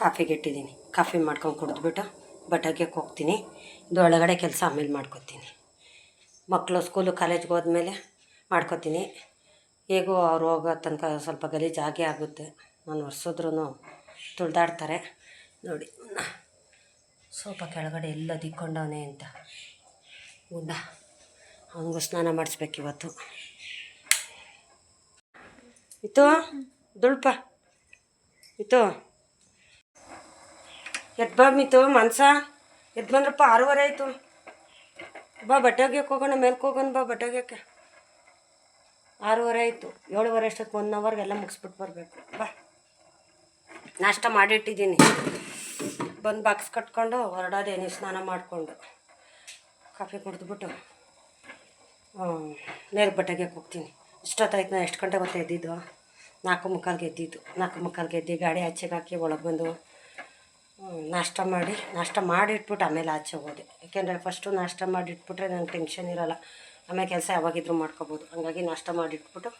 ಕಾಫಿಗೆ ಇಟ್ಟಿದ್ದೀನಿ. ಕಾಫಿ ಮಾಡ್ಕೊಂಡು ಕುಡಿದ್ಬಿಟ್ಟು ಬಟ್ಟೆಗೆ ಹೋಗ್ತೀನಿ. ಇದು ಒಳಗಡೆ ಕೆಲಸ ಆಮೇಲೆ ಮಾಡ್ಕೊತೀನಿ. ಮಕ್ಕಳು ಸ್ಕೂಲು, ಕಾಲೇಜ್ಗೆ ಹೋದ್ಮೇಲೆ ಮಾಡ್ಕೊತೀನಿ. ಹೇಗೋ ಅವ್ರು ಹೋಗೋ ತನಕ ಸ್ವಲ್ಪ ಗಲೀಜು ಆಗೇ ಆಗುತ್ತೆ. ನಾನು ಒರೆಸಿದ್ರೂ ತುಳ್ದಾಡ್ತಾರೆ. ನೋಡಿ ಸ್ವಲ್ಪ ಕೆಳಗಡೆ ಎಲ್ಲ ದಿಕ್ಕೊಂಡವನೆ ಅಂತ. ಗುಂಡ ಅವನಿಗೂ ಸ್ನಾನ ಮಾಡಿಸ್ಬೇಕು ಇವತ್ತು. ಇತ್ತು? ದುಳ್ಪ ಇತ್ತು? ಎದ್ದು ಬಾ ಮಿತು, ಮನ್ಸ? ಎದ್ದು ಬಂದ್ರಪ್ಪ ಆರೂವರೆ ಆಯಿತು. ಬಾ ಬಟ್ಟೆ ಒಗ್ಯಕ್ಕೆ ಹೋಗೋಣ, ಮೇಲ್ಕೆ ಹೋಗೋಣ ಬಾ ಬಟ್ಟೆ ಒಗ್ಯಕ್ಕೆ ಆರೂವರೆ ಆಯಿತು. ಏಳುವರೆ ಅಷ್ಟೊತ್ತು ಒನ್ ಅವರ್ಗೆಲ್ಲ ಮುಗಿಸ್ಬಿಟ್ಟು ಬರಬೇಕು. ಬಾ. ನಾಷ್ಟ ಮಾಡಿಟ್ಟಿದ್ದೀನಿ. ಬಂದು ಬಾಕ್ಸ್ ಕಟ್ಕೊಂಡು ಹೊರಡೋದೇನು ಸ್ನಾನ ಮಾಡಿಕೊಂಡು. ಕಾಫಿ ಕುಡಿದ್ಬಿಟ್ಟು ನೇರ ಬಟ್ಟೆಗೆ ಹೋಗ್ತೀನಿ. ಇಷ್ಟೊತ್ತಾಯ್ತು ನಾನು ಎಷ್ಟು ಗಂಟೆ ಗೊತ್ತಾ ಎದ್ದಿದ್ದು? ನಾಲ್ಕು ಮುಕ್ಕಾಲ್ಗೆ ಎದ್ದಿದ್ದು. ನಾಲ್ಕು ಮುಕ್ಕಾಲ್ಗೆ ಎದ್ದು ಗಾಡಿ ಆಚೆಗೆ ಹಾಕಿ ಒಳಗೆ ಬಂದು ನಾಷ್ಟ ಮಾಡಿ, ನಾಷ್ಟ ಮಾಡಿಟ್ಬಿಟ್ಟು ಆಮೇಲೆ ಆಚೆ ಹೋದೆ. ಯಾಕೆಂದರೆ ಫಸ್ಟು ನಾಷ್ಟ ಮಾಡಿಟ್ಬಿಟ್ರೆ ನಂಗೆ ಟೆನ್ಷನ್ ಇರೋಲ್ಲ. ಆಮೇಲೆ ಕೆಲಸ ಯಾವಾಗಿದ್ರೂ ಮಾಡ್ಕೋಬೋದು. ಹಂಗಾಗಿ ನಾಷ್ಟ ಮಾಡಿಟ್ಬಿಟ್ಟು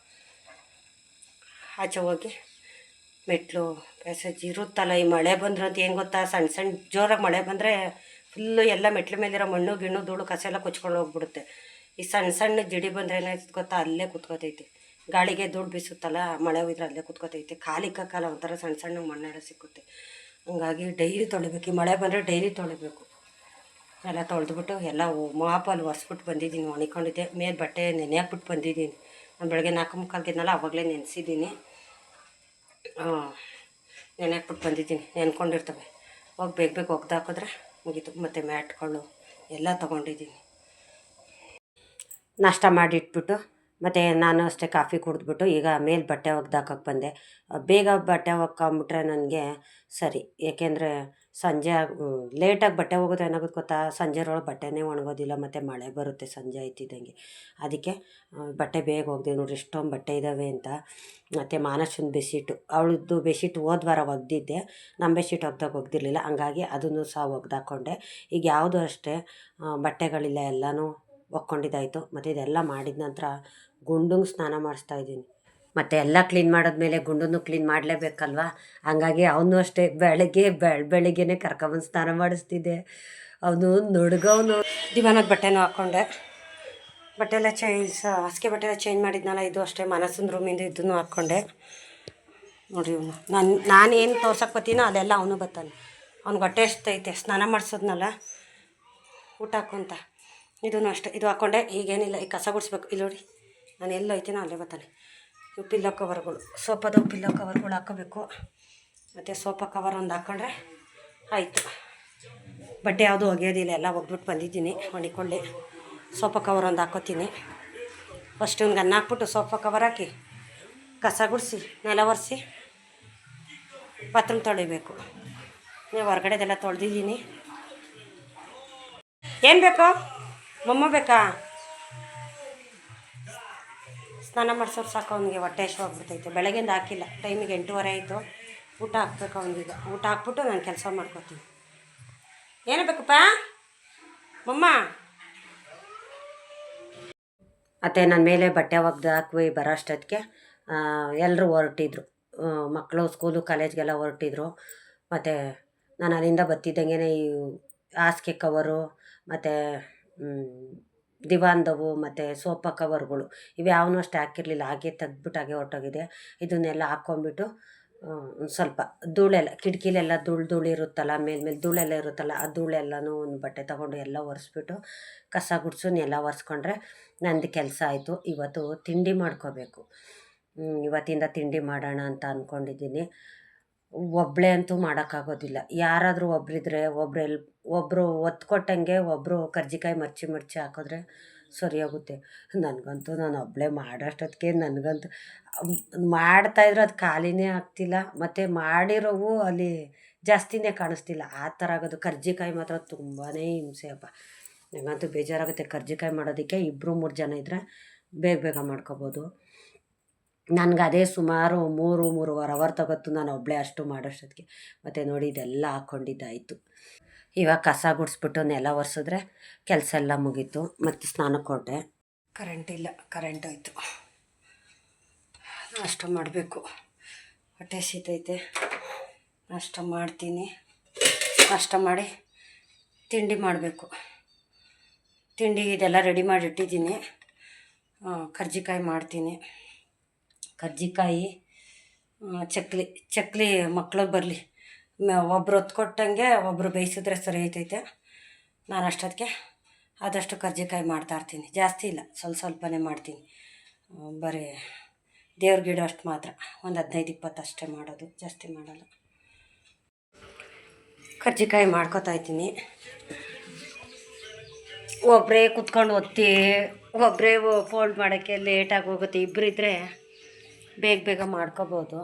ಆಚೆ ಹೋಗಿ ಮೆಟ್ಲು ಪ್ಯಾಸೇಜ್ ಇರುತ್ತಲ್ಲ ಈ ಮಳೆ ಬಂದ್ರೆ ಅಂತ ಏನು ಗೊತ್ತಾ? ಸಣ್ಣ ಸಣ್ಣ ಜೋರಾಗಿ ಮಳೆ ಬಂದರೆ ಫುಲ್ಲು ಎಲ್ಲ ಮೆಟ್ಲ ಮೇಲಿರೋ ಮಣ್ಣು, ಗಿಣ್ಣು, ಧೂಳು, ಕಸ ಎಲ್ಲ ಕೊಚ್ಕೊಂಡು ಹೋಗ್ಬಿಡುತ್ತೆ. ಈ ಸಣ್ಣ ಸಣ್ಣ ಜಿಡಿ ಬಂದರೆ ಏನಾಯ್ತು ಗೊತ್ತಾ? ಅಲ್ಲೇ ಕುತ್ಕೋತೈತಿ. ಗಾಳಿಗೆ ದುಡ್ಡು ಬೀಸುತ್ತಲ್ಲ, ಮಳೆ ಹೋಗಿದ್ರೆ ಅಲ್ಲೇ ಕುತ್ಕೋತೈತಿ. ಕಾಲಿಕ್ಕಲ್ಲ ಒಂಥರ ಸಣ್ಣ ಸಣ್ಣ ಮಣ್ಣೆಲ್ಲ ಸಿಕ್ಕುತ್ತೆ. ಹಂಗಾಗಿ ಡೈಲಿ ತೊಳಿಬೇಕು. ಮಳೆ ಬಂದರೆ ಡೈಲಿ ತೊಳಿಬೇಕು. ಎಲ್ಲ ತೊಳೆದ್ಬಿಟ್ಟು ಎಲ್ಲ ಮಾಪಲ್ಲಿ ಒರೆಸ್ಬಿಟ್ಟು ಬಂದಿದ್ದೀನಿ, ಒಣಕೊಂಡಿದ್ದೆ. ಮೇಲೆ ಬಟ್ಟೆ ನೆನೆ ಹಾಕ್ಬಿಟ್ಟು ಬಂದಿದ್ದೀನಿ. ನಾನು ಬೆಳಗ್ಗೆ ನಾಲ್ಕು ಮುಕ್ಕಾಲ್ಗಿದ್ನಲ್ಲ ಆವಾಗಲೇ ನೆನೆಸಿದ್ದೀನಿ. ನೆನೆ ಹಾಕ್ಬಿಟ್ಟು ಬಂದಿದ್ದೀನಿ. ನೆನ್ಕೊಂಡಿರ್ತವೆ. ಹೋಗಿ ಬೇಗ ಬೇಗ ಒಗ್ದು ಹಾಕಿದ್ರೆ ಮುಗೀತು. ಮತ್ತು ಮ್ಯಾಟ್ಗಳು ಎಲ್ಲ ತೊಗೊಂಡಿದ್ದೀನಿ. ನಾಷ್ಟ ಮಾಡಿಟ್ಬಿಟ್ಟು ಮತ್ತು ನಾನು ಅಷ್ಟೇ ಕಾಫಿ ಕುಡಿದ್ಬಿಟ್ಟು ಈಗ ಮೇಲೆ ಬಟ್ಟೆ ಒಗ್ದು ಹಾಕಕ್ಕೆ ಬಂದೆ. ಬೇಗ ಬಟ್ಟೆ ಒಗ್ಕೊಂಬಿಟ್ರೆ ನನಗೆ ಸರಿ. ಏಕೆಂದರೆ ಸಂಜೆ ಲೇಟಾಗಿ ಬಟ್ಟೆ ಹೋಗೋದು ಏನಾಗುತ್ತೆ ಗೊತ್ತಾ? ಸಂಜೆರೊಳಗೆ ಬಟ್ಟೆನೇ ಒಣಗೋದಿಲ್ಲ, ಮತ್ತು ಮಳೆ ಬರುತ್ತೆ ಸಂಜೆ ಆಯ್ತಿದ್ದಂಗೆ. ಅದಕ್ಕೆ ಬಟ್ಟೆ ಬೇಗ ಹೋಗ್ದೆ ನೋಡಿರಿ ಇಷ್ಟೊಂದು ಬಟ್ಟೆ ಇದ್ದಾವೆ ಅಂತ. ಮತ್ತು ಮಾನಸನ ಬೆಡ್ಶೀಟು. ಅವಳದ್ದು ಬೆಡ್ಶೀಟ್ ಹೋದ ವಾರ ಒಗ್ದಿದ್ದೆ. ನಮ್ಮ ಬೆಡ್ಶೀಟ್ ಒಗ್ದಾಗ ಒಗ್ದಿರಲಿಲ್ಲ. ಹಂಗಾಗಿ ಅದನ್ನು ಸಹ ಒಗ್ದಾಕೊಂಡೆ ಈಗ ಯಾವುದು ಅಷ್ಟೇ ಬಟ್ಟೆಗಳಿಲ್ಲ, ಎಲ್ಲನೂ ಒಕ್ಕೊಂಡಿದ್ದಾಯಿತು. ಮತ್ತು ಇದೆಲ್ಲ ಮಾಡಿದ ನಂತರ ಗುಂಡುಂಗೆ ಸ್ನಾನ ಮಾಡಿಸ್ತಾ ಇದ್ದೀನಿ. ಮತ್ತು ಎಲ್ಲ ಕ್ಲೀನ್ ಮಾಡಿದ್ಮೇಲೆ ಗುಂಡನ್ನು ಕ್ಲೀನ್ ಮಾಡಲೇಬೇಕಲ್ವಾ? ಹಂಗಾಗಿ ಅವನು ಅಷ್ಟೇ ಬೆಳಗ್ಗೆ, ಬೆಳ, ಬೆಳಿಗ್ಗೆನೇ ಕರ್ಕೊಂಬಂದು ಸ್ನಾನ ಮಾಡಿಸ್ತಿದ್ದೆ. ಅವನು ನುಡುಗವನು ದಿವಾನದ ಬಟ್ಟೆನೂ ಹಾಕ್ಕೊಂಡೆ. ಬಟ್ಟೆ ಎಲ್ಲ ಚೇಂಜ್ ಹಾಸಿಗೆ ಬಟ್ಟೆ ಎಲ್ಲ ಚೇಂಜ್ ಮಾಡಿದ್ನಲ್ಲ, ಇದು ಅಷ್ಟೇ ಮನಸ್ಸಿನ ರೂಮಿಂದ ಇದನ್ನು ಹಾಕ್ಕೊಂಡೆ. ನೋಡಿ ಇವನು. ನಾನು, ನಾನೇನು ತೋರ್ಸಕ್ಕೆ ಬತ್ತೀನೋ ಅದೆಲ್ಲ ಅವನು ಬರ್ತಾನೆ ಅವ್ನಿಗೆ ಹೊಟ್ಟೆ ಎಷ್ಟೈತೆ ಸ್ನಾನ ಮಾಡಿಸೋದ್ನಲ್ಲ. ಊಟ ಹಾಕೊಂತ ಇದನ್ನು ಅಷ್ಟೇ ಇದು ಹಾಕ್ಕೊಂಡೆ ಈಗೇನಿಲ್ಲ, ಈ ಕಸ ಗುಡಿಸ್ಬೇಕು. ಇಲ್ಲಿ ನೋಡಿ, ನಾನು ಎಲ್ಲ ಐತೀನೋ ಅಲ್ಲೇ ಬರ್ತಾನೆ. ಇವು ಪಿಲ್ಲೋ ಕವರ್ಗಳು. ಸೋಪದ ಪಿಲ್ಲೋ ಕವರ್ಗಳು ಹಾಕೋಬೇಕು ಮತ್ತು ಸೋಪ ಕವರ್ ಒಂದು ಹಾಕ್ಕೊಂಡ್ರೆ ಆಯಿತು. ಬಟ್ಟೆ ಯಾವುದು ಒಗೆಯೋದಿಲ್ಲ, ಎಲ್ಲ ಒಗ್ಬಿಟ್ಟು ಬಂದಿದ್ದೀನಿ. ಒಣಿಕೊಳ್ಳಿ ಸೋಪ ಕವರ್ ಒಂದು ಹಾಕೋತೀನಿ ಫಸ್ಟ್ ಒಂದು ಅನ್ನ ಹಾಕ್ಬಿಟ್ಟು ಸೋಫಾ ಕವರ್ ಹಾಕಿ, ಕಸ ಗುಡಿಸಿ, ನೆಲ ಒರೆಸಿ, ಬಾತ್ರೂಮ್ ತೊಳಿಬೇಕು. ನೀವು ಹೊರಗಡೆದೆಲ್ಲ ತೊಳೆದಿದ್ದೀನಿ. ಏನು ಬೇಕು? ಮೊಮ್ಮ ಬೇಕಾ? ಸ್ನಾನ ಮಾಡ್ಸೋರು ಸಾಕು ಅವನಿಗೆ ಹೊಟ್ಟೆ ಹಶು ಆಗ್ಬಿಡ್ತೈತೆ. ಬೆಳಗ್ಗೆಂದು ಹಾಕಿಲ್ಲ. ಟೈಮಿಗೆ ಎಂಟೂವರೆ ಆಯಿತು. ಊಟ ಹಾಕ್ಬೇಕು ಅವನಿಗೆ. ಊಟ ಹಾಕ್ಬಿಟ್ಟು ನಾನು ಕೆಲಸ ಮಾಡ್ಕೊತೀನಿ. ಏನು ಬೇಕಪ್ಪ? ಮಮ್ಮ! ಮತ್ತು ನನ್ನ ಮೇಲೆ ಬಟ್ಟೆ ಒಗ್ದು ಹಾಕಿ ಬರೋ ಅಷ್ಟೊತ್ತಿಗೆ. ಎಲ್ಲರೂ ಹೊರಟಿದ್ರು. ಮಕ್ಕಳು ಸ್ಕೂಲು ಕಾಲೇಜ್ಗೆಲ್ಲ ಹೊರಟಿದ್ರು. ಮತ್ತು ನಾನು ಅಲ್ಲಿಂದ ಬತ್ತಿದ್ದಂಗೆ ಈ ಹಾಸಿಗೆ ಕವರು ಮತ್ತು ದಿವಾನ್ದವು ಮತ್ತು ಸೋಫಾ ಕವರ್ಗಳು ಇವ್ಯಾವನ್ನೂ ಅಷ್ಟು ಹಾಕಿರಲಿಲ್ಲ, ಹಾಗೆ ತೆಗ್ದ್ಬಿಟ್ಟು ಹಾಗೆ ಹೊರ್ಟೋಗಿದೆ. ಇದನ್ನೆಲ್ಲ ಹಾಕ್ಕೊಂಬಿಟ್ಟು ಒಂದು ಸ್ವಲ್ಪ ಧೂಳೆಲ್ಲ, ಕಿಟಕಿಲೆಲ್ಲ ಧೂಳು ಧೂಳು ಇರುತ್ತಲ್ಲ ಮೇಲ್ಮೇಲೆ ಧೂಳೆಲ್ಲ ಇರುತ್ತಲ್ಲ, ಆ ಧೂಳೆಲ್ಲನೂ ಒಂದು ಬಟ್ಟೆ ತೊಗೊಂಡು ಎಲ್ಲ ಒರೆಸ್ಬಿಟ್ಟು ಕಸ ಗುಡಿಸು ಎಲ್ಲ ಒರೆಸ್ಕೊಂಡ್ರೆ ನಂದು ಕೆಲಸ ಆಯಿತು. ಇವತ್ತು ತಿಂಡಿ ಮಾಡ್ಕೋಬೇಕು. ಇವತ್ತಿಂದ ತಿಂಡಿ ಮಾಡೋಣ ಅಂತ ಅಂದ್ಕೊಂಡಿದ್ದೀನಿ ಒಬ್ಬಳೇ ಅಂತೂ ಮಾಡೋಕ್ಕಾಗೋದಿಲ್ಲ. ಯಾರಾದರೂ ಒಬ್ರಿದ್ರೆ ಒಬ್ರು ಎಲ್ಪ್ ಒಬ್ಬರು ಒತ್ತು ಕೊಟ್ಟಂಗೆ ಒಬ್ಬರು ಕರ್ಜಿಕಾಯಿ ಮರ್ಚಿ ಮರ್ಚಿ ಹಾಕಿದ್ರೆ ಸರಿ ಹೋಗುತ್ತೆ ನನಗಂತೂ ನಾನು ಒಬ್ಬಳೇ ಮಾಡೋಷ್ಟೊತ್ತಿಗೆ ನನಗಂತೂ ಮಾಡ್ತಾಯಿದ್ರೆ ಅದು ಖಾಲಿನೇ ಆಗ್ತಿಲ್ಲ. ಮತ್ತು ಮಾಡಿರೋವು ಅಲ್ಲಿ ಜಾಸ್ತಿನೇ ಕಾಣಿಸ್ತಿಲ್ಲ. ಆ ಥರ ಆಗೋದು. ಕರ್ಜಿಕಾಯಿ ಮಾತ್ರ ತುಂಬಾ ಹಿಂಸೆ ಅಪ್ಪ. ನನಗಂತೂ ಬೇಜಾರಾಗುತ್ತೆ. ಕರ್ಜಿಕಾಯಿ ಮಾಡೋದಕ್ಕೆ ಇಬ್ಬರು ಮೂರು ಜನ ಇದ್ದರೆ ಬೇಗ ಬೇಗ ಮಾಡ್ಕೊಬೋದು. ನನಗೆ ಅದೇ ಸುಮಾರು ಮೂರು ಮೂರುವರೆ ಅವರ್ ತಗೊತ್ತು ನಾನು ಒಬ್ಬಳೇ ಅಷ್ಟು ಮಾಡೋಷ್ಟೊತ್ತಿಗೆ. ಮತ್ತು ನೋಡಿ ಇದೆಲ್ಲ ಹಾಕ್ಕೊಂಡಿದ್ದಾಯಿತು ಇವಾಗ ಕಸ ಗುಡಿಸ್ಬಿಟ್ಟು ನೆಲ ಒರೆಸಿದ್ರೆ ಕೆಲಸ ಎಲ್ಲ ಮುಗೀತು. ಮತ್ತು ಸ್ನಾನಕ್ಕೆ ಹೊರಟೆ. ಕರೆಂಟ್ ಇಲ್ಲ ಕರೆಂಟ್ ಆಯಿತು ನಾಷ್ಟ ಮಾಡಬೇಕು. ಹೊಟ್ಟೆ ಶೀತೈತೆ. ನಾಷ್ಟ ಮಾಡ್ತೀನಿ. ನಾಷ್ಟ ಮಾಡಿ ತಿಂಡಿ ಮಾಡಬೇಕು. ತಿಂಡಿ ಇದೆಲ್ಲ ರೆಡಿ ಮಾಡಿ ಇಟ್ಟಿದ್ದೀನಿ. ಆ, ಕರ್ಜಿಕಾಯಿ ಮಾಡ್ತೀನಿ. ಕರ್ಜಿಕಾಯಿ ಚಕ್ಲಿ ಚಕ್ಲಿ ಮಕ್ಳಿಗೆ ಬರಲಿ. ಒಬ್ರು ಹೊತ್ತು ಕೊಟ್ಟಂಗೆ ಒಬ್ಬರು ಬೇಯಿಸಿದ್ರೆ ಸರಿ ಐತೈತೆ ನಾನು ಅಷ್ಟೊತ್ತಿಗೆ ಆದಷ್ಟು ಕರ್ಜಿಕಾಯಿ ಮಾಡ್ತಾಯಿರ್ತೀನಿ ಜಾಸ್ತಿ ಇಲ್ಲ, ಸ್ವಲ್ಪ ಸ್ವಲ್ಪನೇ ಮಾಡ್ತೀನಿ. ಬರೀ ದೇವ್ರ ಗಿಡ ಅಷ್ಟು ಮಾತ್ರ. ಒಂದು ಹದಿನೈದು ಇಪ್ಪತ್ತು ಅಷ್ಟೇ ಮಾಡೋದು, ಜಾಸ್ತಿ ಮಾಡಲ್ಲ. ಕರ್ಜಿಕಾಯಿ ಮಾಡ್ಕೊತಾ ಇದ್ದೀನಿ. ಒಬ್ಬರೇ ಕುತ್ಕೊಂಡು ಒತ್ತಿ ಒಬ್ಬರೇ ಫೋಲ್ಡ್ ಮಾಡೋಕ್ಕೆ ಲೇಟಾಗಿ ಹೋಗುತ್ತೆ. ಇಬ್ಬರಿದ್ದರೆ ಬೇಗ ಬೇಗ ಮಾಡ್ಕೋಬೋದು.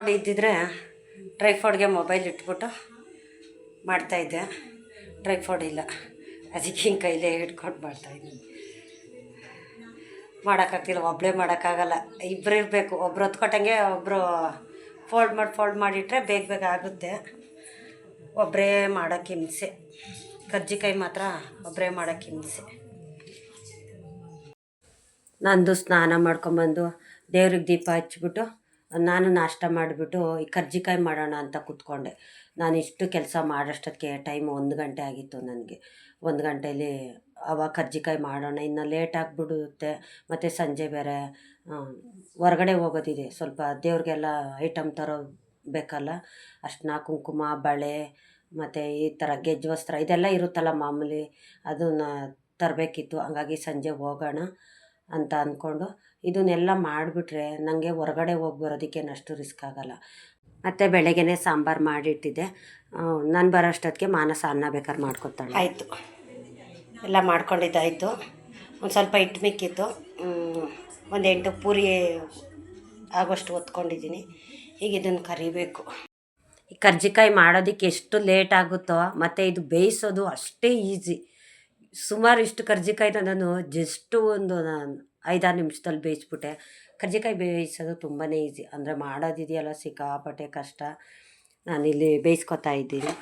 ಇದ್ದಿದ್ರೆ ಡ್ರೈ ಫ್ರೂಟ್ಗೆ ಮೊಬೈಲ್ ಇಟ್ಬಿಟ್ಟು ಮಾಡ್ತಾಯಿದ್ದೆ ಡ್ರೈ ಫ್ರೂಟ್ ಇಲ್ಲ. ಅದಕ್ಕೆ ಹಿಂಗೆ ಕೈಲೇ ಹಿಡ್ಕೊಂಡು ಮಾಡ್ತಾಯಿದ್ದೀನಿ ಮಾಡೋಕ್ಕಾಗ್ತಿಲ್ಲ ಒಬ್ಬಳೇ ಮಾಡೋಕ್ಕಾಗಲ್ಲ. ಇಬ್ಬರು ಇರಬೇಕು. ಒಬ್ರು ಹೊತ್ಕೊಟ್ಟಂಗೆ ಒಬ್ಬರು ಫೋಲ್ಡ್ ಮಾಡಿ ಫೋಲ್ಡ್ ಮಾಡಿಟ್ರೆ ಬೇಗ ಬೇಗ ಆಗುತ್ತೆ. ಒಬ್ಬರೇ ಮಾಡೋಕ್ಕೆ ಹಿಂಸೆ. ಕರ್ಜಿಕಾಯಿ ಮಾತ್ರ ಒಬ್ಬರೇ ಮಾಡೋಕ್ಕೆ ಹಿಂಸೆ. ನಂದು ಸ್ನಾನ ಮಾಡ್ಕೊಂಬಂದು ದೇವ್ರಿಗೆ ದೀಪ ಹಚ್ಚಿಬಿಟ್ಟು, ನಾನು ನಾಷ್ಟ ಮಾಡಿಬಿಟ್ಟು ಈ ಕರ್ಜಿಕಾಯಿ ಮಾಡೋಣ ಅಂತ ಕೂತ್ಕೊಂಡೆ. ನಾನು ಇಷ್ಟು ಕೆಲಸ ಮಾಡೋಷ್ಟೊತ್ತಿಗೆ ಟೈಮ್ ಒಂದು ಗಂಟೆ ಆಗಿತ್ತು ನನಗೆ. ಒಂದು ಗಂಟೇಲಿ ಅವಾಗ ಕರ್ಜಿಕಾಯಿ ಮಾಡೋಣ, ಇನ್ನು ಲೇಟ್ ಆಗಿಬಿಡುತ್ತೆ, ಮತ್ತು ಸಂಜೆ ಬೇರೆ ಹೊರಗಡೆ ಹೋಗೋದಿದೆ. ಸ್ವಲ್ಪ ದೇವ್ರಿಗೆಲ್ಲ ಐಟಮ್ ತರೋ ಬೇಕಲ್ಲ, ಅಷ್ಟನ್ನ ಕುಂಕುಮ, ಬಳೆ, ಮತ್ತು ಈ ಥರ ಗೆಜ್ಜೆ ವಸ್ತ್ರ ಇದೆಲ್ಲ ಇರುತ್ತಲ್ಲ ಮಾಮೂಲಿ, ಅದನ್ನು ತರಬೇಕಿತ್ತು. ಹಂಗಾಗಿ ಸಂಜೆ ಹೋಗೋಣ. ಅಂತ ಅಂದ್ಕೊಂಡು ಇದನ್ನೆಲ್ಲ ಮಾಡಿಬಿಟ್ರೆ ನನಗೆ ಹೊರಗಡೆ ಹೋಗಿ ಬರೋದಕ್ಕೇನಷ್ಟು ರಿಸ್ಕ್ ಆಗಲ್ಲ. ಮತ್ತು ಬೆಳಗ್ಗೆನೇ ಸಾಂಬಾರು ಮಾಡಿಟ್ಟಿದ್ದೆ. ನಾನು ಬರೋ ಅಷ್ಟೊತ್ತಿಗೆ ಮಾನಸ ಅನ್ನ ಬೇಕಾದ್ರೆ ಮಾಡ್ಕೊತಾಳೆ. ಆಯಿತು. ಎಲ್ಲ ಮಾಡ್ಕೊಂಡಿದ್ದಾಯಿತು. ಒಂದು ಸ್ವಲ್ಪ ಹಿಟ್ಟು ಮಿಕ್ಕಿತ್ತು. ಒಂದು ಎಂಟು ಪೂರಿ ಆಗೋಷ್ಟು ಹೊತ್ಕೊಂಡಿದ್ದೀನಿ. ಈಗ ಇದನ್ನು ಕರಿಬೇಕು. ಈ ಕರ್ಜಿಕಾಯಿ ಮಾಡೋದಕ್ಕೆ ಎಷ್ಟು ಲೇಟ್ ಆಗುತ್ತೋ ಮತ್ತು ಇದು ಬೇಯಿಸೋದು ಅಷ್ಟೇ ಈಸಿ ಸುಮಾರು ಇಷ್ಟು ಕರ್ಜಿಕಾಯಿನ ನಾನು ಜಸ್ಟು ಒಂದು ನಾನು ಐದಾರು ನಿಮಿಷದಲ್ಲಿ ಬೇಯಿಸ್ಬಿಟ್ಟೆ. ಕರ್ಜಿಕಾಯಿ ಬೇಯಿಸೋದು ತುಂಬಾ ಈಸಿ. ಅಂದರೆ ಮಾಡೋದಿದೆಯಲ್ಲ, ಸಿಕ್ಕಾಪಟ್ಟೆ ಕಷ್ಟ. ನಾನಿಲ್ಲಿ ಬೇಯಿಸ್ಕೊತಾ ಇದ್ದೀನಿ.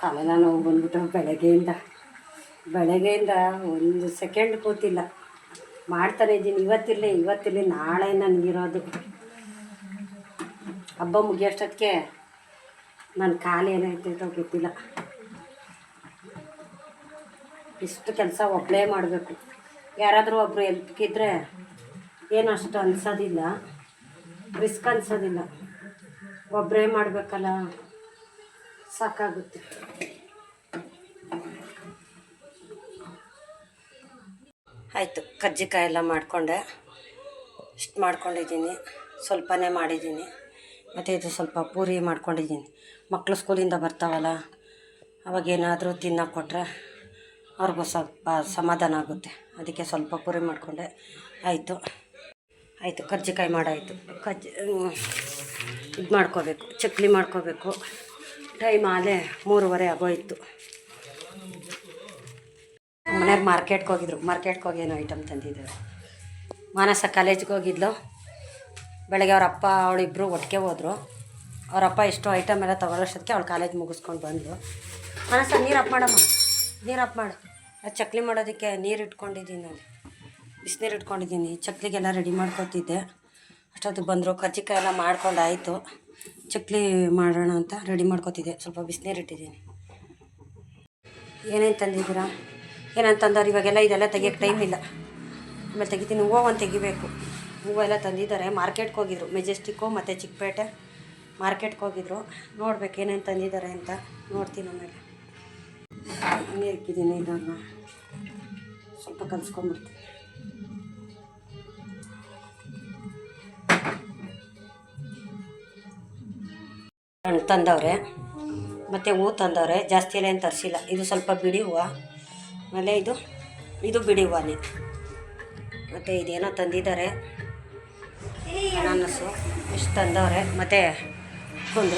ಕಾಲೆಲ್ಲ ನೋವು ಬಂದ್ಬಿಟ್ಟು ಬೆಳಗ್ಗೆಯಿಂದ. ಬೆಳಗ್ಗೆಯಿಂದ ಒಂದು ಸೆಕೆಂಡ್ ಕೂತಿಲ್ಲ. ಮಾಡ್ತಾನೆ ಇದ್ದೀನಿ. ಇವತ್ತಿರಲಿ ಇವತ್ತಿರಲಿ, ನಾಳೆ ನನಗಿರೋದು ಹಬ್ಬ ಮುಗಿಯೋಷ್ಟೊತ್ತಿಗೆ ನನ್ನ ಕಾಲು ಏನಾಯ್ತೈತೋ ಗೊತ್ತಿಲ್ಲ. ಇಷ್ಟು ಕೆಲಸ ಒಬ್ಬಳೇ ಮಾಡಬೇಕು. ಯಾರಾದರೂ ಒಬ್ಬರು ಎಲ್ಪ್ಗಿದ್ರೆ ಏನು ಅಷ್ಟು ಅನ್ಸೋದಿಲ್ಲ. ರಿಸ್ಕ್ ಅನ್ಸೋದಿಲ್ಲ. ಒಬ್ಬರೇ ಮಾಡಬೇಕಲ್ಲ, ಸಾಕಾಗುತ್ತೆ. ಆಯಿತು, ಕಜ್ಜಿಕಾಯಿ ಎಲ್ಲ ಮಾಡಿಕೊಂಡೆ. ಇಷ್ಟು ಮಾಡ್ಕೊಂಡಿದ್ದೀನಿ, ಸ್ವಲ್ಪನೇ ಮಾಡಿದ್ದೀನಿ. ಮತ್ತು ಇದು ಸ್ವಲ್ಪ ಪೂರಿ ಮಾಡ್ಕೊಂಡಿದ್ದೀನಿ. ಮಕ್ಕಳು ಸ್ಕೂಲಿಂದ ಬರ್ತಾವಲ್ಲ ಅವಾಗೇನಾದರೂ ತಿನ್ನೋಕೆ ಕೊಟ್ಟರೆ ಅವ್ರಿಗೂ ಸ್ವಲ್ಪ ಸಮಾಧಾನ ಆಗುತ್ತೆ. ಅದಕ್ಕೆ ಸ್ವಲ್ಪ ಪೂರಿ ಮಾಡಿಕೊಂಡೆ. ಆಯಿತು. ಆಯಿತು ಕರ್ಜಿಕಾಯಿ ಮಾಡಾಯಿತು. ಕಜ್ಜಿ ಇದು ಮಾಡ್ಕೋಬೇಕು ಚಕ್ಲಿ ಮಾಡ್ಕೋಬೇಕು. ಟೈಮ್ ಆಲೇ ಮೂರುವರೆ ಆಗೋಯಿತು. ಮನೆಯವ್ರು ಮಾರ್ಕೆಟ್ಗೆ ಹೋಗಿದ್ರು. ಮಾರ್ಕೆಟ್ಗೆ ಹೋಗಿ ಏನೋ ಐಟಮ್ ತಂದಿದ್ದಾರೆ. ಮಾನಸ ಕಾಲೇಜ್ಗೆ ಹೋಗಿದ್ಲು. ಬೆಳಗ್ಗೆ ಅವ್ರ ಅಪ್ಪ ಅವಳಿಬ್ಬರು ಒಟ್ಟಿಗೆ ಹೋದರು. ಅವರಪ್ಪ ಎಷ್ಟು ಐಟಮ್ ಎಲ್ಲ ತಗೊಳ್ಳೋಷ್ಟಕ್ಕೆ ಅವಳು ಕಾಲೇಜ್ ಮುಗಿಸ್ಕೊಂಡು ಬಂದಳು ಮಾನಸ, ನೀರು ಅಪ್ ಮಾಡಮ್ಮ. ನೀರು ಅಪ್ ಮಾಡು. ಚಕ್ಲಿ ಮಾಡೋದಕ್ಕೆ ನೀರು ಇಟ್ಕೊಂಡಿದ್ದೀನಿ ನಾನು. ಬಿಸಿನೀರು ಇಟ್ಕೊಂಡಿದ್ದೀನಿ. ಚಕ್ಲಿಗೆಲ್ಲ ರೆಡಿ ಮಾಡ್ಕೊತಿದ್ದೆ. ಅಷ್ಟೊತ್ತಿಗೆ ಬಂದರು. ಕಜ್ಜಿಕಾಯಿ ಎಲ್ಲ ಮಾಡ್ಕೊಂಡು ಆಯಿತು. ಚಕ್ಲಿ ಮಾಡೋಣ ಅಂತ ರೆಡಿ ಮಾಡ್ಕೊತಿದ್ದೆ. ಸ್ವಲ್ಪ ಬಿಸಿನೀರು ಇಟ್ಟಿದ್ದೀನಿ. ಏನೇನು ತಂದಿದ್ದೀರಾ? ಏನಂತ ತಂದವ್ರು ಇವಾಗೆಲ್ಲ ಇದೆಲ್ಲ ತೆಗಿಯೋಕ್ಕೆ ಟೈಮ್ ಇಲ್ಲ. ಆಮೇಲೆ ತೆಗಿತೀನಿ. ಹೂವು ಒಂದು ತೆಗಿಬೇಕು. ಹೂವು ಎಲ್ಲ ತಂದಿದ್ದಾರೆ. ಮಾರ್ಕೆಟ್ಗೆ ಹೋಗಿದ್ರು. ಮೆಜೆಸ್ಟಿಕ್ಕು ಮತ್ತು ಚಿಕ್ಕಪೇಟೆ ಮಾರ್ಕೆಟ್ಗೆ ಹೋಗಿದ್ರು. ನೋಡ್ಬೇಕು ಏನೇನು ತಂದಿದ್ದಾರೆ ಅಂತ. ನೋಡ್ತೀನಿ ಆಮೇಲೆ. ಹಂಗೆ ಇಕ್ಕಿದ್ದೀನಿ ಇದನ್ನು ಸ್ವಲ್ಪ ಕಲಿಸ್ಕೊಂಬಿಡ್ತೀನಿ ಹಣ್ಣು ತಂದವ್ರೆ. ಮತ್ತು ಹೂ ತಂದವ್ರೆ. ಜಾಸ್ತಿ ಎಲ್ಲ ಏನು ತರಿಸಿಲ್ಲ. ಇದು ಸ್ವಲ್ಪ ಬಿಡಿ ಹೂವು. ಆಮೇಲೆ ಇದು ಇದು ಬಿಡಿ ಹೂವನೇ ಮತ್ತು ಇದೇನೋ ತಂದಿದ್ದಾರೆ. ಅನಾನಸು. ಇಷ್ಟು ತಂದವ್ರೆ. ಮತ್ತು ಒಂದು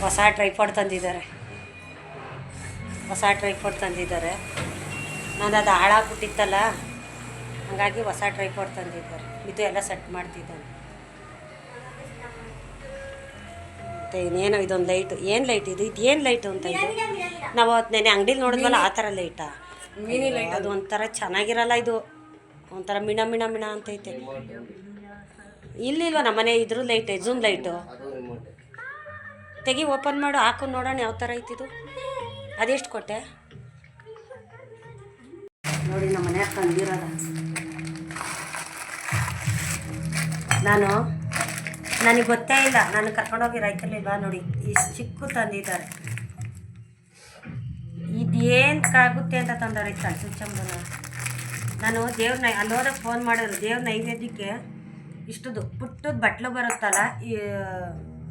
ಹೊಸ ಟ್ರೈಪಾಡ್ ತಂದಿದ್ದಾರೆ. ಹೊಸ ಟ್ರೈಪಾಡ್ ತಂದಿದ್ದಾರೆ. ನಾನು ಅದು ಹಾಳಾಗ್ಬಿಟ್ಟಿತ್ತಲ್ಲ. ಹಾಗಾಗಿ ಹೊಸ ಟ್ರೈಪಾಡ್ ತಂದಿದ್ದಾರೆ. ಇದು ಎಲ್ಲ ಸೆಟ್ ಮಾಡ್ತಿದ್ದಾನೆ. ಮತ್ತು ಇನ್ನೇನೋ ಇದೊಂದು ಲೈಟ್ ಏನು ಲೈಟ್ ಇದು? ಇದು ಏನು ಲೈಟು ಅಂತ ಇದು? ನಾವು ಅದು ನೆನೆ ಅಂಗಡಿಲಿ ನೋಡಿದ್ವಲ್ಲ ಆ? ಥರ ಲೈಟಾ ಅದು. ಒಂಥರ ಚೆನ್ನಾಗಿರಲ್ಲ ಇದು. ಒಂಥರ ಮಿಣ ಮಿಣ ಮಿಣ ಅಂತೈತೆ ಇಲ್ಲಿಲ್ವ ನಮ್ಮನೆ ಇದ್ರ ಲೈಟ್ ಜೂಮ್ ಲೈಟು ತೆಗಿ ಓಪನ್ ಮಾಡು ಹಾಕು ನೋಡೋಣ ಯಾವ ಥರ ಐತಿದು ಅದೆಷ್ಟು ಕೊಟ್ಟೆ? ನೋಡಿ ನಮ್ಮ ಮನೆಯಾಗ ತಂದಿರೋದ ನಾನು ನನಗೆ ಗೊತ್ತೇ ಇಲ್ಲ. ನಾನು ಕರ್ಕೊಂಡೋಗಿ ರೈತಲ್ಲಿಲ್ವಾ ನೋಡಿ. ಇಷ್ಟು ಚಿಕ್ಕ ತಂದಿದ್ದಾರೆ. ಇದೇನಕ್ಕಾಗುತ್ತೆ ಅಂತ ತಂದವ್ರೆ ಚಂಬನ ನಾನು ದೇವ್ರನ್ನ ನೈ ಅಲ್ಲಿ ಹೋದಾಗ ಫೋನ್ ಮಾಡಿದ್ರು. ದೇವ್ರ ನೈವೇದ್ಯಕ್ಕೆ ಇಷ್ಟದು. ಪುಟ್ಟದ ಬಟ್ಲು ಬರುತ್ತಲ್ಲ, ಈ,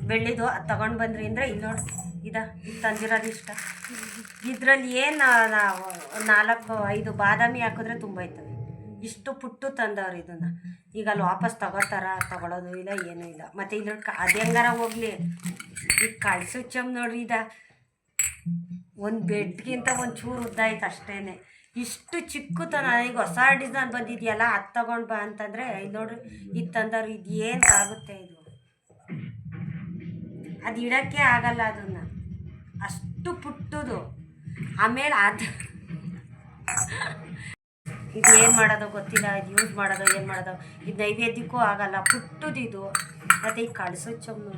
ಬೆಳ್ಳಿದು, ಅದು ತಗೊಂಡು ಬಂದ್ರಿ ಅಂದರೆ ಇಲ್ಲಿ ನೋಡಿ, ಇದ, ಇದು ತಂದಿರೋದು ಇಷ್ಟ. ಇದರಲ್ಲಿ ಏನು ನಾಲ್ಕು, ಐದು ಬಾದಾಮಿ ಹಾಕಿದ್ರೆ ತುಂಬ ಆಯ್ತವೆ ಇಷ್ಟು ಪುಟ್ಟು ತಂದವ್ರು ಇದನ್ನ. ಈಗ ಅಲ್ಲಿ ವಾಪಸ್ ತಗೋತಾರ, ತಗೊಳೋದು ಇಲ್ಲ, ಏನೂ ಇಲ್ಲ. ಮತ್ತು ಇಲ್ಲಿ ಅದು ಹೋಗ್ಲಿ? ಈಗ ಕಳ್ಸು ಚಮ್ ನೋಡ್ರಿ ಇದ ಒಂದು ಬೆಡ್ಗಿಂತ ಒಂದು ಚೂರು ಉದ್ದ ಆಯ್ತು ಅಷ್ಟೇ ಇಷ್ಟು ಚಿಕ್ಕತನ, ಈಗ ಹೊಸ ಡಿಸೈನ್ ಬಂದಿದೆಯಲ್ಲ, ಅದು ತಗೊಂಡು ಬಾ ಅಂತಂದರೆ, ಇದು ನೋಡ್ರಿ, ಇದು ತಂದವ್ರು ಇದು ಏನು ಆಗುತ್ತೆ ಇದು? ಅದು ಇಡೋಕ್ಕೆ ಆಗಲ್ಲ ಅದನ್ನು. ಅಷ್ಟು ಪುಟ್ಟದು. ಆಮೇಲೆ ಅದು ಇದು ಏನು ಮಾಡೋದು ಗೊತ್ತಿಲ್ಲ, ಇದು ಯೂಸ್ ಮಾಡೋದು, ಏನು ಮಾಡೋದು. ಇದು ನೈವೇದ್ಯಕ್ಕೂ ಆಗಲ್ಲ ಪುಟ್ಟದು ಇದು. ಮತ್ತು ಈಗ ಕಳಿಸೋ ಚಮ್ಮು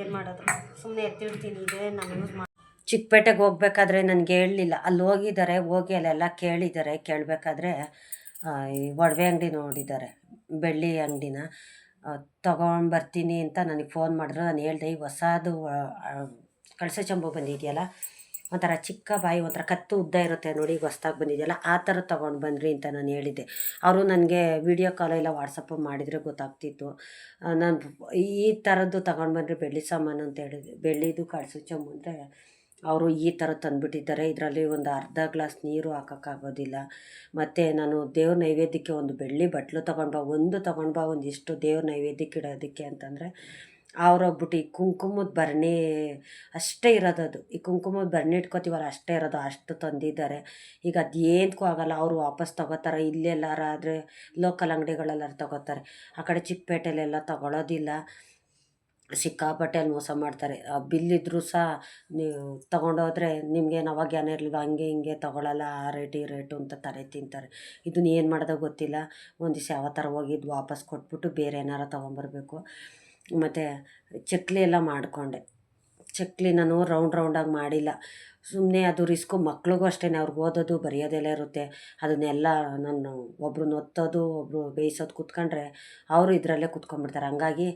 ಏನು ಮಾಡೋದು? ಸುಮ್ಮನೆ ಎತ್ತಿಡ್ತೀನಿ, ಇದೇ ನಾನು ಯೂಸ್ ಮಾಡಿ ಚಿಕ್ಕಪೇಟೆಗೆ ಹೋಗ್ಬೇಕಾದ್ರೆ ನನಗೆ ಹೇಳಲಿಲ್ಲ. ಅಲ್ಲಿ ಹೋಗಿದ್ದಾರೆ, ಹೋಗಿ ಅಲ್ಲೆಲ್ಲ ಕೇಳಿದ್ದಾರೆ, ಕೇಳಬೇಕಾದ್ರೆ ಈ ಒಡವೆ ಅಂಗಡಿ ನೋಡಿದ್ದಾರೆ, ಬೆಳ್ಳಿ ಅಂಗಡಿನ. ತಗೊಂಡು ಬರ್ತೀನಿ ಅಂತ ನನಗೆ ಫೋನ್ ಮಾಡಿದ್ರು. ನಾನು ಹೇಳಿದೆ, ಈ ಹೊಸದು ಕಳಸ ಚಂಬು ಬಂದಿದೆಯಲ್ಲ ಒಂಥರ ಚಿಕ್ಕ ಬಾಯಿ, ಒಂಥರ ಕತ್ತು ಉದ್ದ ಇರುತ್ತೆ ನೋಡಿ ಹೊಸ್ದಾಗಿ ಬಂದಿದೆಯಲ್ಲ, ಆ ಥರ ತೊಗೊಂಡು ಬಂದ್ರಿ ಅಂತ ನಾನು ಹೇಳಿದ್ದೆ. ಅವರು ನನಗೆ ವೀಡಿಯೋ ಕಾಲ್ ಎಲ್ಲ ವಾಟ್ಸಪ್ಪು ಮಾಡಿದರೆ ಗೊತ್ತಾಗ್ತಿತ್ತು. ನಾನು ಈ ಥರದ್ದು ತೊಗೊಂಡು ಬಂದರೆ ಬೆಳ್ಳಿ ಸಾಮಾನು ಅಂತ ಹೇಳಿದೆ ಬೆಳ್ಳಿದು ಕಳಿಸು ಚಮ್ಮು ಅಂದರೆ ಅವರು ಈ ಥರ ತಂದುಬಿಟ್ಟಿದ್ದಾರೆ. ಇದರಲ್ಲಿ ಒಂದು ಅರ್ಧ ಗ್ಲಾಸ್ ನೀರು ಹಾಕೋಕ್ಕಾಗೋದಿಲ್ಲ. ಮತ್ತು ನಾನು ದೇವ್ರ ನೈವೇದ್ಯಕ್ಕೆ ಒಂದು ಬೆಳ್ಳಿ ಬಟ್ಲು ತೊಗೊಂಡು ಬಾ, ಒಂದು ತೊಗೊಂಡು ಬಾ, ಒಂದಿಷ್ಟು ದೇವ್ರ ನೈವೇದ್ಯಕ್ಕೆ ಇಡೋದಕ್ಕೆ ಅಂತಂದರೆ ಅವ್ರೋಗ್ಬಿಟ್ಟು ಈ ಕುಂಕುಮದ ಭರಣಿ ಅಷ್ಟೇ ಇರೋದು ಅದು. ಈ ಕುಂಕುಮದ ಭರಣಿ ಇಟ್ಕೋತೀವಲ್ಲ ಅಷ್ಟೇ ಇರೋದು. ಅಷ್ಟು ತಂದಿದ್ದಾರೆ. ಈಗ ಅದು ಏನಕ್ಕೂ ಆಗಲ್ಲ. ಅವರು ವಾಪಸ್ ತಗೋತಾರೆ. ಇಲ್ಲೆಲ್ಲಾರಾದರೆ ಲೋಕಲ್ ಅಂಗಡಿಗಳಲ್ಲಾರು ತಗೋತಾರೆ. ಆ ಕಡೆ ಚಿಕ್ಕಪೇಟೆಲೆಲ್ಲ ತಗೊಳ್ಳೋದಿಲ್ಲ ಸಿಕ್ಕಾಪಟ್ಟೆ ಅಲ್ಲಿ ಮೋಸ ಮಾಡ್ತಾರೆ. ಆ ಬಿಲ್ಲಿದ್ರೂ ಸಹ ನೀವು ತೊಗೊಂಡೋದ್ರೆ ನಿಮಗೇನು ಅವಾಗ ಜ್ಞಾನ ಇರಲಿಲ್ಲ. ಹಂಗೆ ಹಿಂಗೆ ತೊಗೊಳಲ್ಲ. ಆ ರೇಟ್ ಈ ರೇಟು ಅಂತ ತಲೆ ತಿಂತಾರೆ. ಇದನ್ನ ಏನು ಮಾಡೋದೋ ಗೊತ್ತಿಲ್ಲ. ಒಂದು ದಿವಸ ಯಾವ ಥರ ಹೋಗಿದ್ದು ವಾಪಸ್ ಕೊಟ್ಬಿಟ್ಟು ಬೇರೆ ಏನಾರು ತೊಗೊಂಬರ್ಬೇಕು. ಮತ್ತು ಚಕ್ಲಿ ಎಲ್ಲ ಮಾಡಿಕೊಂಡೆ. ಚಕ್ಲಿ ನಾನು ರೌಂಡ್ ರೌಂಡಾಗಿ ಮಾಡಿಲ್ಲ. ಸುಮ್ಮನೆ ಅದು ರಿಸ್ಕು ಮಕ್ಳಿಗೂ ಅಷ್ಟೇ ಅವ್ರಿಗೆ ಓದೋದು ಬರೆಯೋದೆಲ್ಲ ಇರುತ್ತೆ. ಅದನ್ನೆಲ್ಲ ನಾನು ಒಬ್ಬರು ಒತ್ತೋದು ಒಬ್ಬರು ಬೇಯಿಸೋದು ಕೂತ್ಕೊಂಡ್ರೆ ಅವರು ಇದರಲ್ಲೇ ಕೂತ್ಕೊಂಡ್ಬಿಡ್ತಾರೆ. ಹಂಗಾಗಿ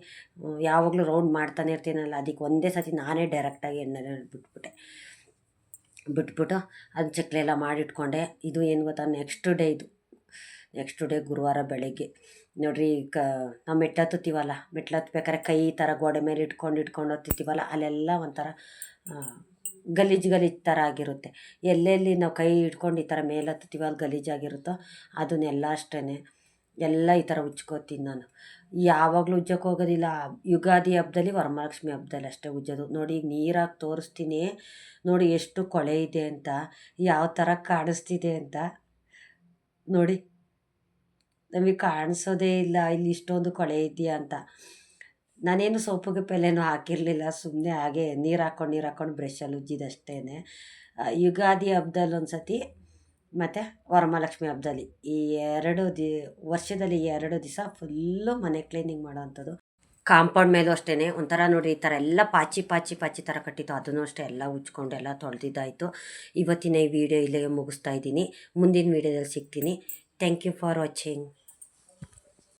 ಯಾವಾಗಲೂ ರೌಂಡ್ ಮಾಡ್ತಾನೆ ಇರ್ತೀನಲ್ಲ ಅದಕ್ಕೆ ಒಂದೇ ಸತಿ ನಾನೇ ಡೈರೆಕ್ಟಾಗಿ ಎಣ್ಣೆ ಬಿಟ್ಬಿಟ್ಟೆ. ಬಿಟ್ಬಿಟ್ಟು ಅದು ಚಕ್ಲಿ ಎಲ್ಲ ಮಾಡಿಟ್ಕೊಂಡೆ. ಇದು ಏನು ಗೊತ್ತಾ ನೆಕ್ಸ್ಟ್ ಡೇ ಇದು. ನೆಕ್ಸ್ಟ್ ಡೇ ಗುರುವಾರ ಬೆಳಗ್ಗೆ. ನೋಡಿರಿ ಕ ನಾವು ಮೆಟ್ಲು ಹತ್ತುತ್ತೀವಲ್ಲ, ಮೆಟ್ಲು ಕೈ ಥರ ಗೋಡೆ ಮೇಲೆ ಇಟ್ಕೊಂಡು ಇಟ್ಕೊಂಡು ಹತ್ತುತ್ತೀವಲ್ಲ, ಅಲ್ಲೆಲ್ಲ ಒಂಥರ ಗಲೀಜು ಗಲೀಜು ಥರ ಆಗಿರುತ್ತೆ. ಎಲ್ಲೆಲ್ಲಿ ನಾವು ಕೈ ಇಟ್ಕೊಂಡು ಈ ಥರ ಮೇಲೆ ಹತ್ತುತ್ತೀವೋ ಅಲ್ಲಿ ಗಲೀಜಾಗಿರುತ್ತೋ ಅದನ್ನೆಲ್ಲ ಅಷ್ಟೇ ಎಲ್ಲ ಈ ಥರ ಉಜ್ಕೋತೀನಿ ನಾನು. ಯಾವಾಗಲೂ ಉಜ್ಜಕ್ಕೆ ಹೋಗೋದಿಲ್ಲ, ಯುಗಾದಿ ಹಬ್ಬದಲ್ಲಿ, ವರಮಹಾಲಕ್ಷ್ಮಿ ಹಬ್ಬದಲ್ಲಿ ಅಷ್ಟೇ ಉಜ್ಜೋದು. ನೋಡಿ ಈಗ ನೀರಾಗಿ ತೋರಿಸ್ತೀನಿ, ನೋಡಿ ಎಷ್ಟು ಕೊಳೆ ಇದೆ ಅಂತ, ಯಾವ ಥರ ಕಾಣಿಸ್ತಿದೆ ಅಂತ, ನೋಡಿ. ನಮಗೆ ಕಾಣಿಸೋದೇ ಇಲ್ಲ, ಇಲ್ಲಿ ಇಷ್ಟೊಂದು ಕೊಳೆ ಇದೆಯಾ ಅಂತ. ನಾನೇನು ಸೋಪು ಪೆಲೆನೂ ಹಾಕಿರಲಿಲ್ಲ ಸುಮ್ಮನೆ ಹಾಗೆ ನೀರು ಹಾಕ್ಕೊಂಡು ನೀರು ಹಾಕ್ಕೊಂಡು ಬ್ರಷಲ್ಲಿ ಉಜ್ಜಿದಷ್ಟೇ ಯುಗಾದಿ ಹಬ್ಬದಲ್ಲಿ ಒಂದು ಸತಿ ಮತ್ತು ವರಮಹಾಲಕ್ಷ್ಮಿ ಹಬ್ಬದಲ್ಲಿ ಈ ಎರಡು ದಿ, ವರ್ಷದಲ್ಲಿ ಈ ಎರಡು ದಿವಸ ಫುಲ್ಲು ಮನೆ ಕ್ಲೀನಿಂಗ್ ಮಾಡೋವಂಥದ್ದು. ಕಾಂಪೌಂಡ್ ಮೇಲೂ ಅಷ್ಟೇ ಒಂಥರ ನೋಡಿ ಈ ಥರ ಎಲ್ಲ ಪಾಚಿ ಪಾಚಿ ಪಾಚಿ ಥರ ಕಟ್ಟಿತ್ತು. ಅದನ್ನು ಅಷ್ಟೇ ಎಲ್ಲ ಉಜ್ಕೊಂಡು ಎಲ್ಲ ತೊಳೆದಿದ್ದಾಯಿತು. ಇವತ್ತಿನ ಈ ವಿಡಿಯೋ ಇಲ್ಲಿಗೆ ಮುಗಿಸ್ತಾ ಇದ್ದೀನಿ. ಮುಂದಿನ ವೀಡಿಯೋದಲ್ಲಿ ಸಿಗ್ತೀನಿ. Thank you for watching